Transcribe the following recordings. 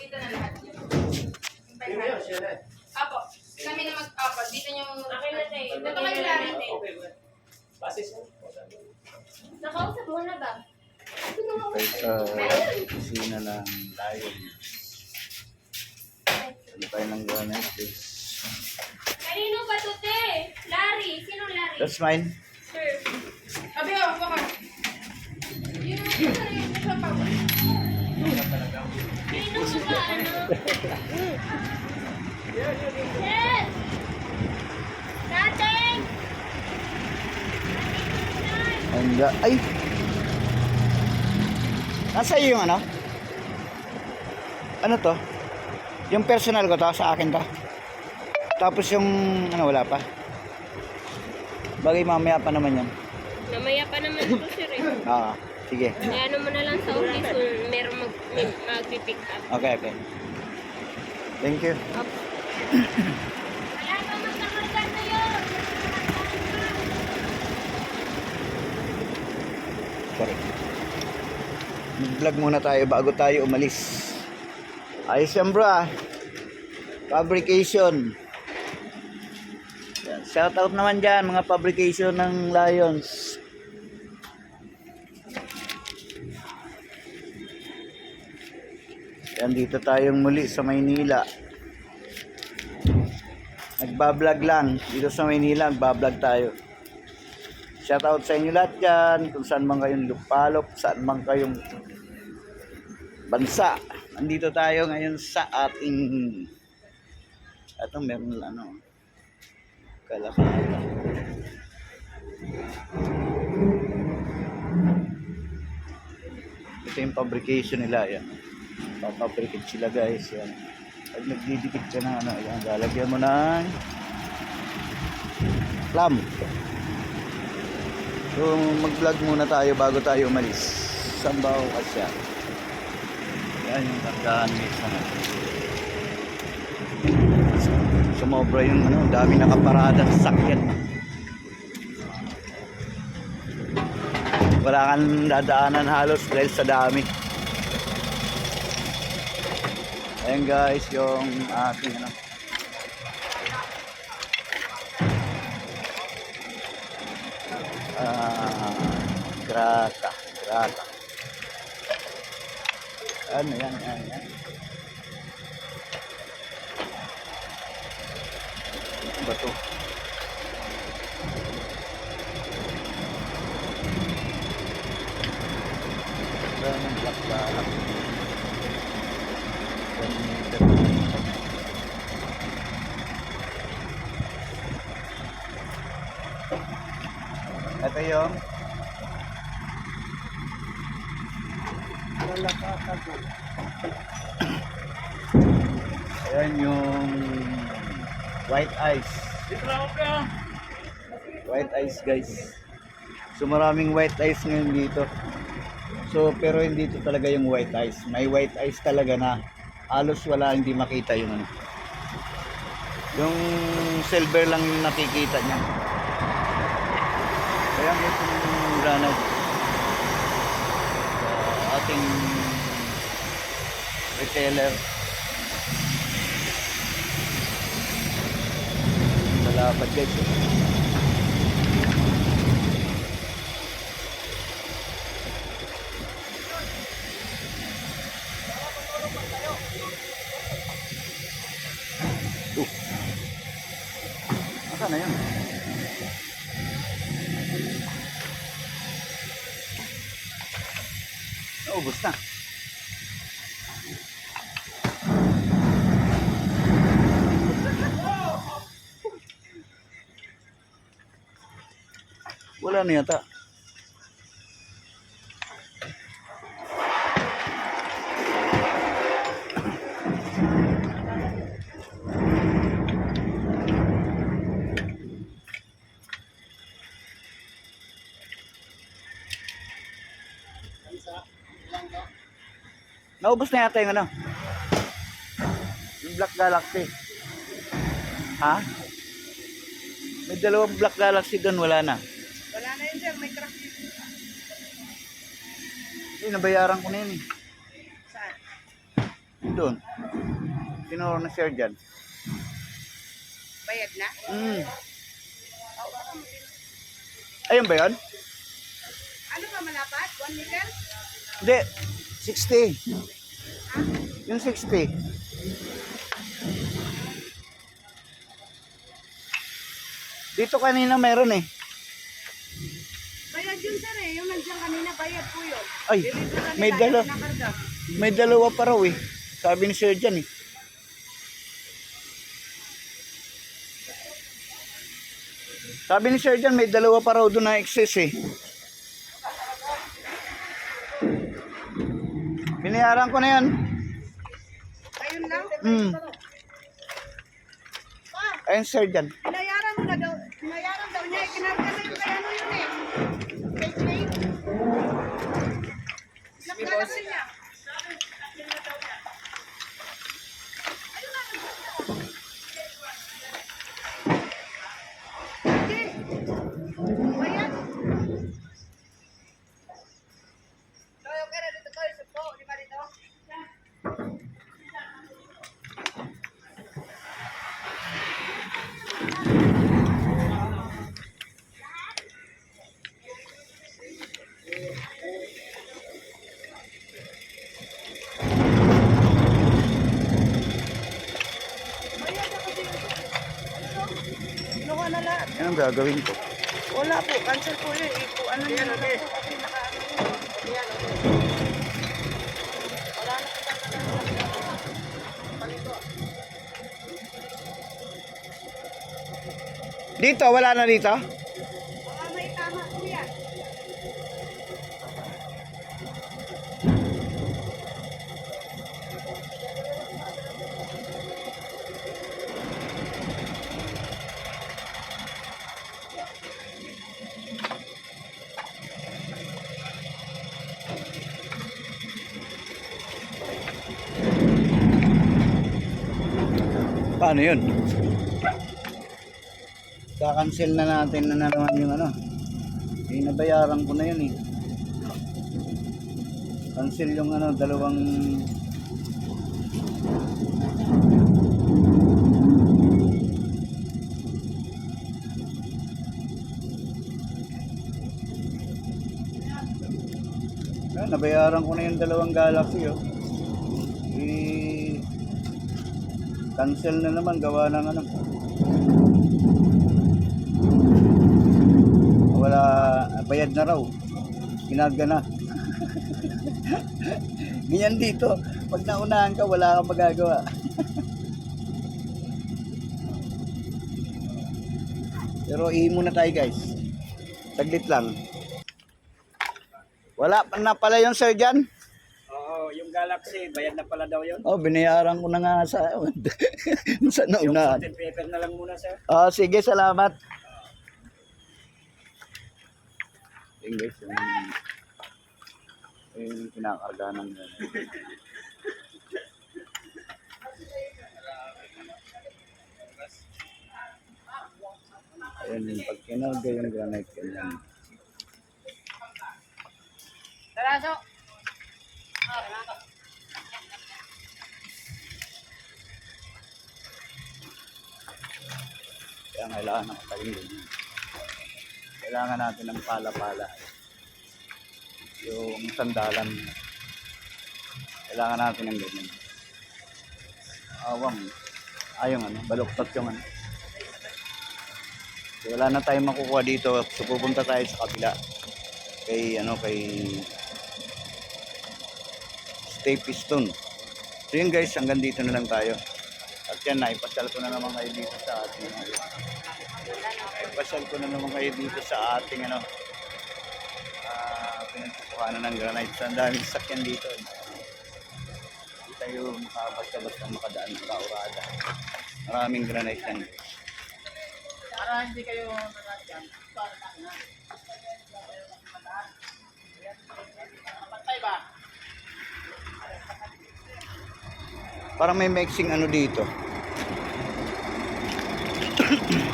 dito na lahat. Sino yun? Siya na. Apo, kami na mag-apo. Dito yung... Akin na tayo. Dito kayo lang. Okay, well. Basis mo. Nakausap mo na ba? Tayo sa kusina ng Lion. Ano tayo ng gamit? This. Kanino ba to, te? Larry. Sinong Larry? That's mine. Sir. Abi, oh, baka. Sa yung sa pa. Kanino ba ba, ano? Yes! Dating! And, uh, ay! Nasa iyo yung ano? Ano to? Yung personal ko to, sa akin to. Tapos yung, ano, wala pa. Bagay mamaya pa naman yan. Namaya pa naman ito, sir eh. Ah, sige. Kaya ano mo na lang sa office kung meron mag, mag-pick up. Okay, okay. Thank you. Sorry. Mag-vlog muna tayo bago tayo umalis. Ayos yan bro ah. Fabrication. Yan. Shout out naman dyan mga fabrication ng Lions. Yan dito tayong muli sa Maynila. Nagbablog lang. Dito sa Maynila, nagbablog tayo. Shout out sa inyo lahat dyan, kung saan man kayong lupalop, saan man kayong bansa. Nandito tayo ngayon sa ating ito meron ano kalakala. Ito yung fabrication nila yan. Papabricate sila guys yan. Pag nagdidikit ka ng ano, yan, lalagyan mo ng plum. So, mag-vlog muna tayo bago tayo umalis. Sambaw Asya. Yan yung tandaan mesa natin. Sumobra yung ano, dami nakaparada sa sakyan. Wala kang dadaanan halos dahil sa dami. Ayan guys, yung ating ano, Ah, grata, grata. Ano yan, yan, yan. Bato. Wala ng black. Ito yung Ayan yung white ice. White ice guys. So maraming white ice ngayon dito. So pero hindi ito talaga yung white ice. May white ice talaga na halos wala hindi makita yung ano. Yung silver lang yung nakikita niya. Kaya itong granite sa ating retailer malapad guys eh. Uh. Nasaan na yun? Naubos na. Wala na yata. Naubos na yata yung ano. Yung Black Galaxy. Ha? May dalawang Black Galaxy doon, wala na. Wala na yun, sir. May crack. Hindi, nabayaran ko na yun eh. Saan? Doon. Sino na share dyan? Bayad na? Hmm. Ayun ba yun? Ano ba malapat? 1 liter? Hindi. 60. Yung 60. Dito kanina meron eh. Bayad yun sir eh. Yung nandiyan kanina bayad po yun. Ay, may nila, dala. yung nakarga. May dalawa pa raw eh. Sabi ni Sir Jan eh. Sabi ni Sir Jan, may dalawa pa raw doon na excess eh. Binayaran ko na yan. Ayun lang. Hmm. Ayun Sir Jan. Pinayaran mo na daw. Pinayaran daw niya. Kinarga na yung kaya ano yun eh. Kay Jay. Nakalala niya. Jay, bayad. Toyo ka na dito ko. Supo. Di ba dito? Bayad ako dito. Ano? Kinuha na lahat. Yan ang gagawin ko. Wala po, cancel po yun. Ipo, ano yun, ano ano yun. Dito, wala na dito? Paano yun? Kakancel na natin na naman yung ano. Eh, nabayaran ko na yun eh. Cancel yung ano, dalawang... Ah, nabayaran ko na yung dalawang Galaxy oh. Eh, cancel na naman gawa ng ano. Wala, bayad na raw. Ginaga na. Ganyan dito. Pag naunahan ka, wala kang magagawa. Pero ihi muna tayo guys. Saglit lang. Wala na pala yung sir dyan. Yung Galaxy, bayad na pala daw yun. Oh, binayaran ko na nga sa sa Yung naunahan. satin paper na lang muna, sir. Ah, sige, salamat. Yung guys, yung, yung kinakarga ng yung pag kinarga yung granite, ganyan. Kaya kailangan ng talim ganyan. Kailangan natin ng pala-pala. Yung sandalan. Kailangan natin ng ganyan. Awang. Ayong ano, baluktot yung ano. So, wala na tayong makukuha dito. So pupunta tayo sa kabila. Kay ano, kay Stay Piston. So yun guys, hanggang dito na lang tayo. At yan, naipasal ko na naman kayo dito sa ating Naipasal ko na naman kayo dito sa ating ano ah pinagkukuhanan ng granite. Ang daming sakyan dito. Hindi tayo makabasta-basta makadaan sa Kaurada. Maraming granite yan. Para hindi kayo nanasyan. Patay ba? Parang may mixing ano dito.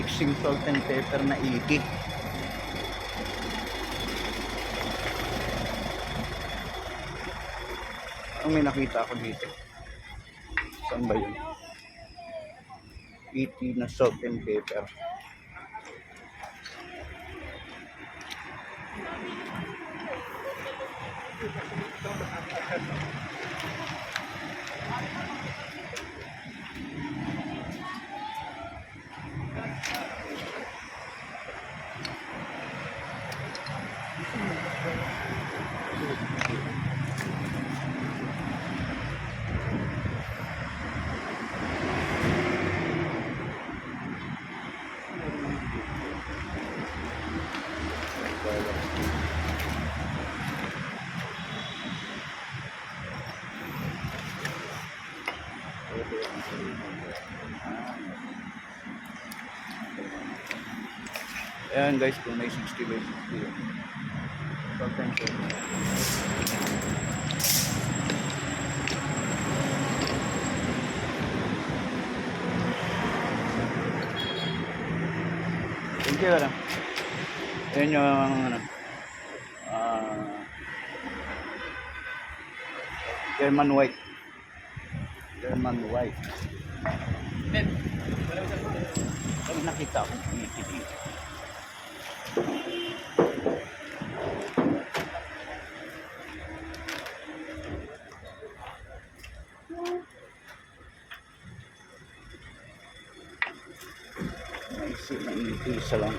mixing salt and pepper na 80. Parang may nakita ako dito. Saan ba yun? ET na salt and pepper. Ayan guys, kung may 60 by 60 yun. And pepper. Thank you, ano. Ayan yung, ano, ah, German white. German white. Pag nakita ko, tumitigil. Naisip na isa lang.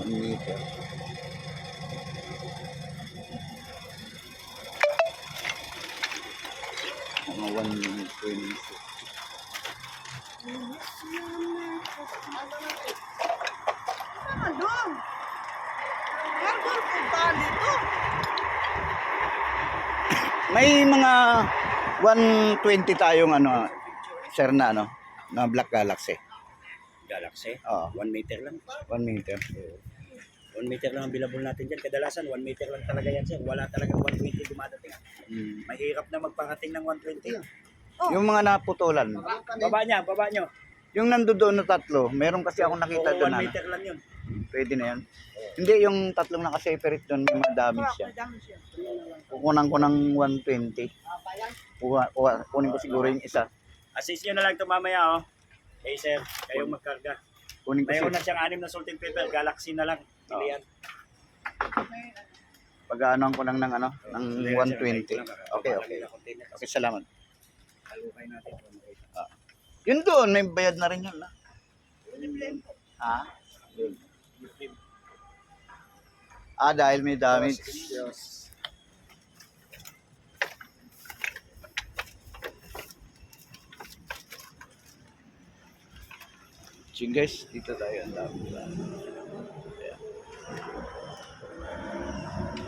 One meter. Mga one minute, twenty. Naman doon. Airborne punta dito. May mga 120 tayong ano, sir na ano, na Black Galaxy. Galaxy. Oo, 1 meter lang. 1 meter. 1 meter lang ang billable natin dyan. Kadalasan 1 meter lang talaga yan sir. Wala talaga 120 dumadating. Mm. Mahirap na magpakating ng 120. Yung mga naputulan, Baba niya, baba nyo. yung nandoon na tatlo, meron kasi ako nakita Oo, doon 1 ano. meter lang yun. Pwede na yan. Hindi, yung tatlong nakaseparate doon, may mga damage siya. Madami siya. Kukunan ko ng 120. Kuha, kuha, kunin ko siguro yung isa. Assist nyo na lang ito mamaya oh. Okay sir, kayong magkarga. Kunin ko Mayroon na siyang anim na salt and pepper. Galaxy na lang. Pilihan. pag-aanon ko lang ng ano, ng Pilihan, sir. 120. Okay, okay. Okay, salamat. Talukay natin. Yun doon, may bayad na rin yun. ah. Ha? Yun. Ah, dahil may damage. Ching guys, dito tayo ang dami. Ayan.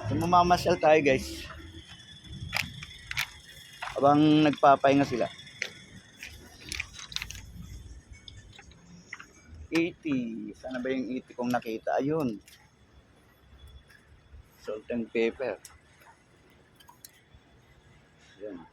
So, mamamasyal tayo guys. Habang nagpapahinga sila. 80. Sana ba yung 80 kong nakita? Ayun. Salt and pepper. Yan.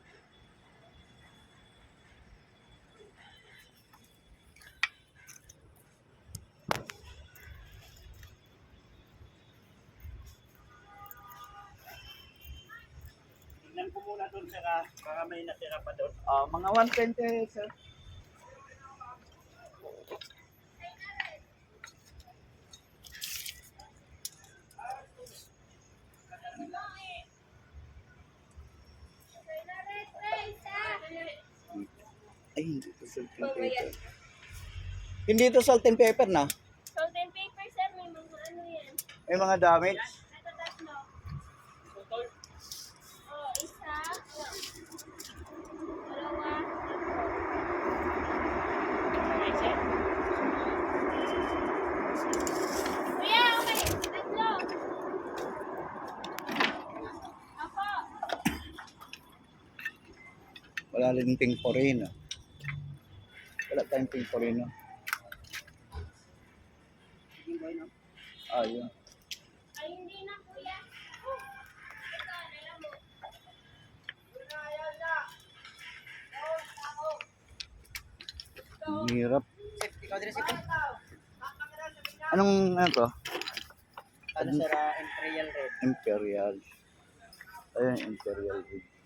Tingnan ko muna doon sir. Baka may natira pa doon. Ah, mga 120, sir. Ay, hindi to salt and Mamaya. pepper. Hindi to salt and pepper na. Salt and pepper, sir. May mga ano yan. May mga damage. Ito tatlo. Oh, isa. Dalawa. Kuya, okay. Tatlo. Apo. Rin pingporino. Wala tayong pingporino. Ah, yun. Ay, hindi na, kuya. Hirap. Anong ano to? Ano sir, ah, Imperial Red. Imperial. Ayan, Imperial Red.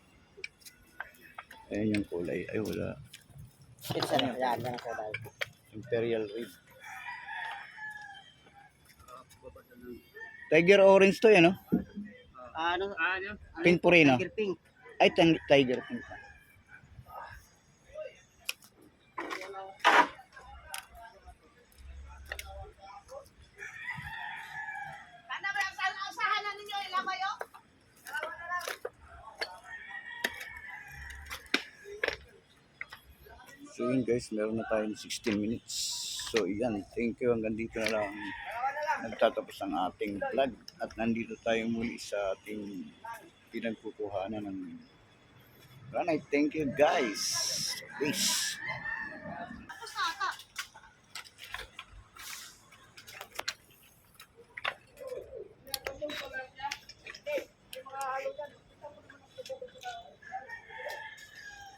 Ayan yung kulay. Ay, wala. Ito sir, yan, yan ang sir. Imperial Red. Tiger orange to yan, no? Ano, ano? Pink Purino. Tiger Pink. Ay, tiger pink. Sana ba ang sana usahan na ninyo ilamay oh? So yun guys, meron na tayong 16 minutes. So yan, thank you. Hanggang dito na lang nagtatapos ang ating vlog. At nandito tayo muli sa ating pinagkukuhanan ng granite. Thank you guys. Peace. Tapos na ata.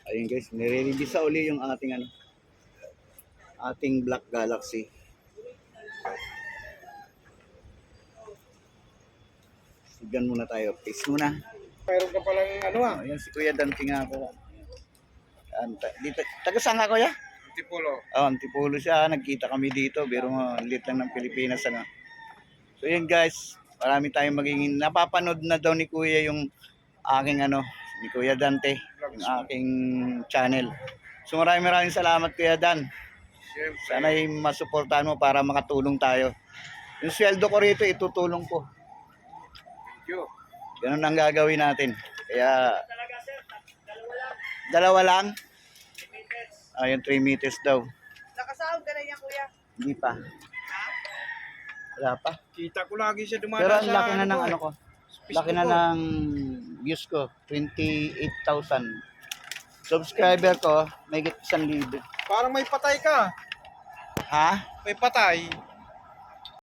Ayun guys, nire-release sa uli yung ating ano, ating Black Galaxy. Sigan muna tayo. Peace muna. Mayroon ka palang ano ah, yan si Kuya Dante nga ako. Yan, ta- dito, taga saan ka Kuya? Tipolo. Oh, Antipolo siya. Nagkita kami dito. Pero ang lit lang ng Pilipinas. Ano. So yun guys, marami tayong magiging napapanood na daw ni Kuya yung aking ano, ni Kuya Dante, yung aking channel. So maraming maraming salamat Kuya Dan. Siyempre. Sana ay masuportahan mo para makatulong tayo. Yung sweldo ko rito, itutulong ko. Thank you. Ganun ang gagawin natin. Kaya, dalawa lang. Ayun, 3 meters daw. Nakasahod ka na yan kuya. Hindi pa. Wala pa. Kita ko lagi siya dumadaan Pero ang laki na ng eh. ano ko. Laki na ng views ko. 28,000. Subscriber ko, may 1,000. Parang may patay ka. Ha? May patay.